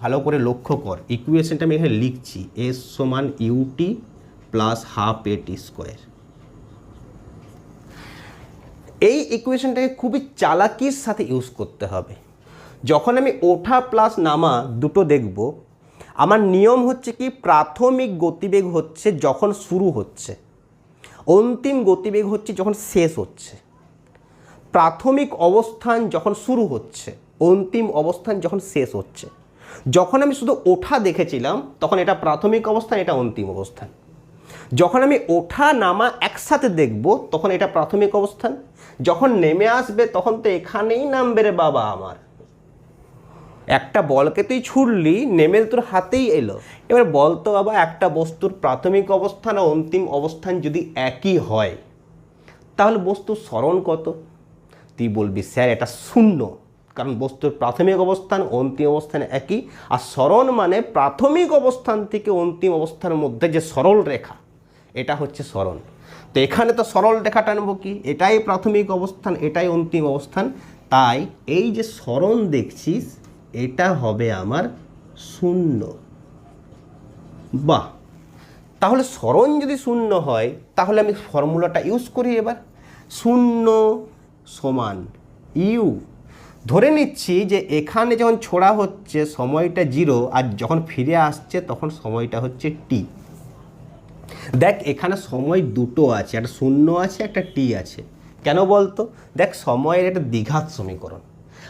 ভালো করে লক্ষ্য কর। ইকুয়েশনটা আমি এখানে লিখছি এস সমান u t plus half a t square এই ইকুয়েশনটাকে খুবই চালাকির সাথে ইউজ করতে হবে। যখন আমি ওঠা প্লাস নামা দুটো দেখব, আমার নিয়ম হচ্ছে কি, প্রাথমিক গতিবেগ হচ্ছে যখন শুরু হচ্ছে, অন্তিম গতিবেগ হচ্ছে যখন শেষ হচ্ছে। প্রাথমিক অবস্থান যখন শুরু হচ্ছে, অন্তিম অবস্থান যখন শেষ হচ্ছে। যখন আমি শুধু ওঠা দেখেছিলাম, তখন এটা প্রাথমিক অবস্থান, এটা অন্তিম অবস্থান। যখন আমি ওঠা নামা একসাথে দেখব, তখন এটা প্রাথমিক অবস্থান। যখন নেমে আসবে, তখন তো এখানেই নামবে রে বাবা আমার। একটা বলকে তুই ছুড়লি, নেমে তোর হাতেই এলো। এবার বলতো বাবা, একটা বস্তুর প্রাথমিক অবস্থান ও অন্তিম অবস্থান যদি একই হয়, তাহলে বস্তুর স্মরণ কত? তুই বলবি, স্যার, এটা শূন্য। কারণ বস্তুর প্রাথমিক অবস্থান, অন্তিম অবস্থান একই, আর স্মরণ মানে প্রাথমিক অবস্থান থেকে অন্তিম অবস্থানের মধ্যে যে সরল রেখা, এটা হচ্ছে স্মরণ। তো এখানে তো সরল রেখা টানবো কি? এটাই প্রাথমিক অবস্থান, এটাই অন্তিম অবস্থান। তাই এই যে স্মরণ দেখছিস, এটা হবে আমার শূন্য। বাহ! তাহলে স্মরণ যদি শূন্য হয়, তাহলে আমি ফর্মুলাটা ইউজ করি এবার। শূন্য সমান ইউ ধরে নিচ্ছি যে এখানে যখন ছোড়া হচ্ছে সময়টা জিরো আর যখন ফিরে আসছে তখন সময়টা হচ্ছে টি। দেখ, এখানে সময় দুটো আছে, একটা শূন্য আছে, একটা টি আছে। কেন বলতো? দেখ, সময়ের একটা দ্বিঘাত সমীকরণ।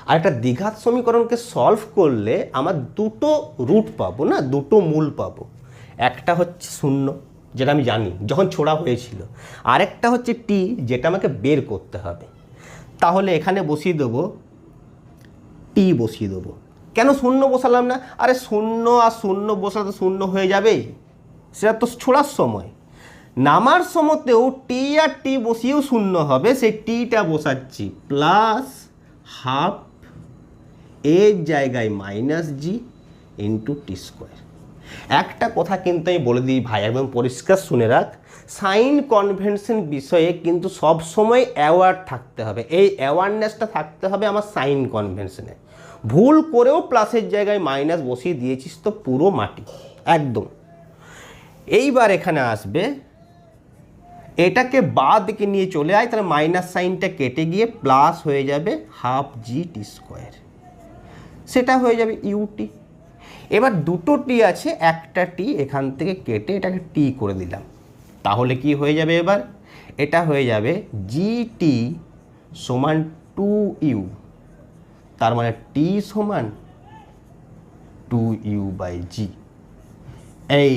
আর একটা দ্বিঘাত সমীকরণকে সলভ করলে আমার দুটো রুট পাবো না, দুটো মূল পাবো। একটা হচ্ছে শূন্য, যেটা আমি জানি, যখন ছোড়া হয়েছিল। আরেকটা হচ্ছে টি, যেটা আমাকে বের করতে হবে। তাহলে এখানে বসিয়ে দেবো টি বসিয়ে দেবো। কেন শূন্য বসালাম না? আরে শূন্য আর শূন্য বসালে তো শূন্য হয়ে যাবে। সেটা তো ছোড়ার সময়। নামার সময়তেও টি আর টি বসিয়েও শূন্য হবে, সেই টিটা বসাচ্ছি। প্লাস হাফ এর জায়গায় minus g into t square একটা কথা কিন্তু আমি বলে দিই ভাই, একদম পরিষ্কার শুনে রাখ। সাইন কনভেনশন বিষয়ে কিন্তু সব সময় অ্যাওয়ার থাকতে হবে। এই অ্যাওয়ারনেসটা থাকতে হবে আমার সাইন কনভেনশনে ভুল করেও প্লাসের জায়গায় মাইনাস বসিয়ে দিয়েছিস তো পুরো মাটি। একদম। এইবার এখানে আসবে, এটাকে বা দিকে নিয়ে চলে আয়, তাহলে মাইনাস সাইনটা কেটে গিয়ে প্লাস হয়ে যাবে হাফ জি টি স্কোয়ার সেটা হয়ে যাবে ইউটি এবার দুটো টি আছে, একটা টি এখান থেকে কেটে এটাকে টি করে দিলাম। তাহলে কি হয়ে যাবে এবার? এটা হয়ে যাবে জি টি সমান টু ইউ তার মানে টি সমান টু ইউ বাই জি এই